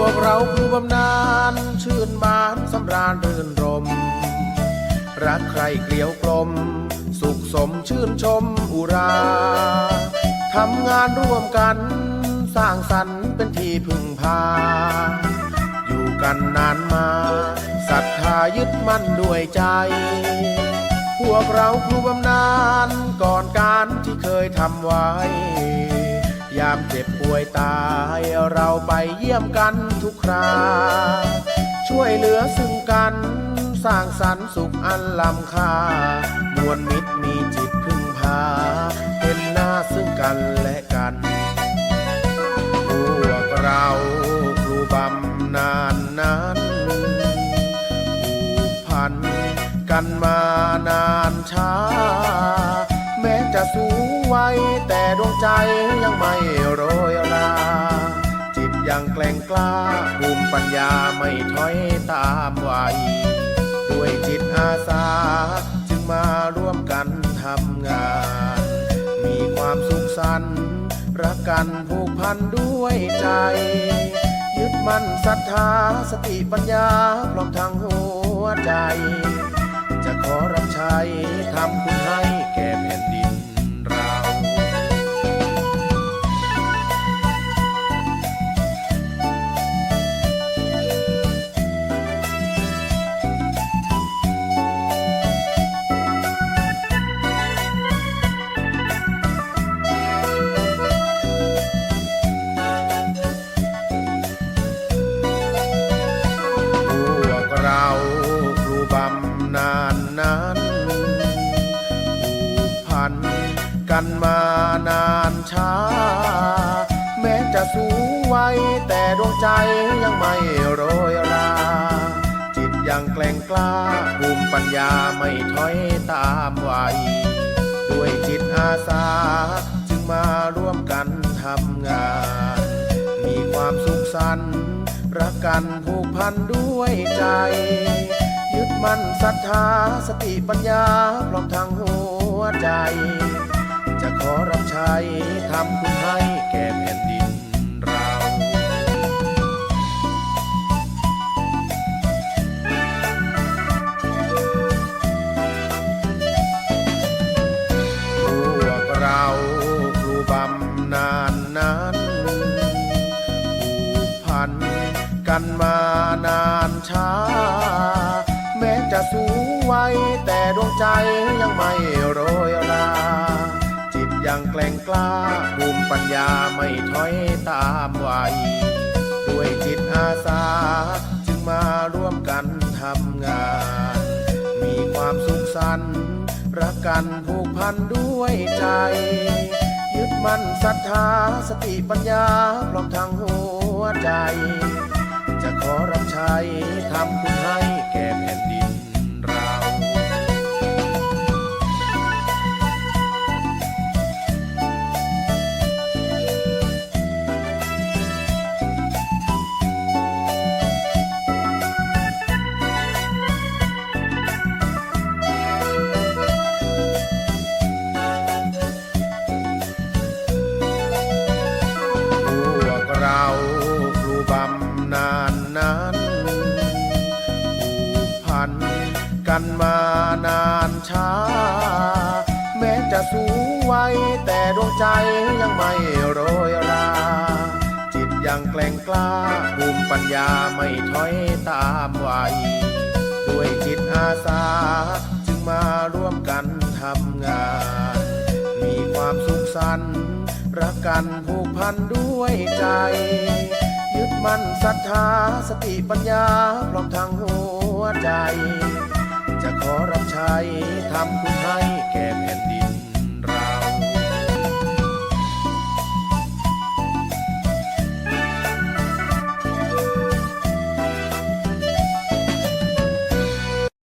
วกเราครูบำนาญชื่นบานสำราญรื่นรม รักใครเกลียวกลม สุขสมชื่นชมอุราทำงานร่วมกัน สร้างสรรค์เป็นที่พึ่งพา อยู่กันนานมาศรัทธายึดมั่นด้วยใจ พวกเราครูบำนาญก่อนการที่เคยทำไว้ ยามเจ็บป่วยตายเราไปเยี่ยมกันทุกครา ช่วยเหลือซึ่งกัน สร้างสรรค์สุขอันล้ำค่ามวลมิตรมีจิตพึ่งพาเห็นหน้าซึ่งกันและกันพวกเราครูบำนาญนั้นผูกพันกันมานานช้า แม้จะสู งวัยแต่ดวงใจยังไม่โรยราจิตยังแกล่งกล้าภูมิปัญญาไม่ถอยตามวัยด้วยจิตอาสา จึงมาร่วมกันทำงาน มีความสุขสันต์รักกันผูกพันด้วยใจ ยึดมั่นศรัทธาสติปัญญาพร้อมทั้งหัวใจ จะขอรับใช้ทำคุณให้แก่แผ่นดิน กันมานานช้า แม้จะสูงวัยแต่ดวงใจยังไม่โรยรา จิตยังแกล่งกล้าภูมิปัญญาไม่ถอยตามวัย ด้วยจิตอาสาจึงมาร่วมกันทำงาน มีความสุขสันต์รักกันผูกพันด้วยใจ ยึดมั่นศรัทธาสติปัญญาพร้อมทั้งหัวใจ รับใช้ทำคุณให้แก่แผ่นดินเราพวกเราครูบำนาญนั้นผูกพันกันมานานช้า แม้จะสูงวัยแต่ดวงใจยังไม่โรยรา ยังแกล่งกล้าภูมิปัญญาไม่ถอยตามวัยด้วยจิตอาสา จึงมาร่วมกันทำงาน มีความสุขสันต์รักกันผูกพันด้วยใจ ยึดมั่นศรัทธาสติปัญญาพร้อมทั้งหัวใจ จะขอรับใช้ทำคุณให้แก่แผ่นดิน กันมานานช้า แม้จะสูงวัยแต่ดวงใจยังไม่โรยรา จิตยังแกล่งกล้าภูมิปัญญาไม่ถอยตามวัยด้วยจิตอาสาจึงมาร่วมกันทำงาน มีความสุขสันต์รักกันผูกพันด้วยใจ ยึดมั่นศรัทธาสติปัญญาพร้อมทั้งหัวใจ ขอรับใช้ทำคุณให้แก่แผ่นดิน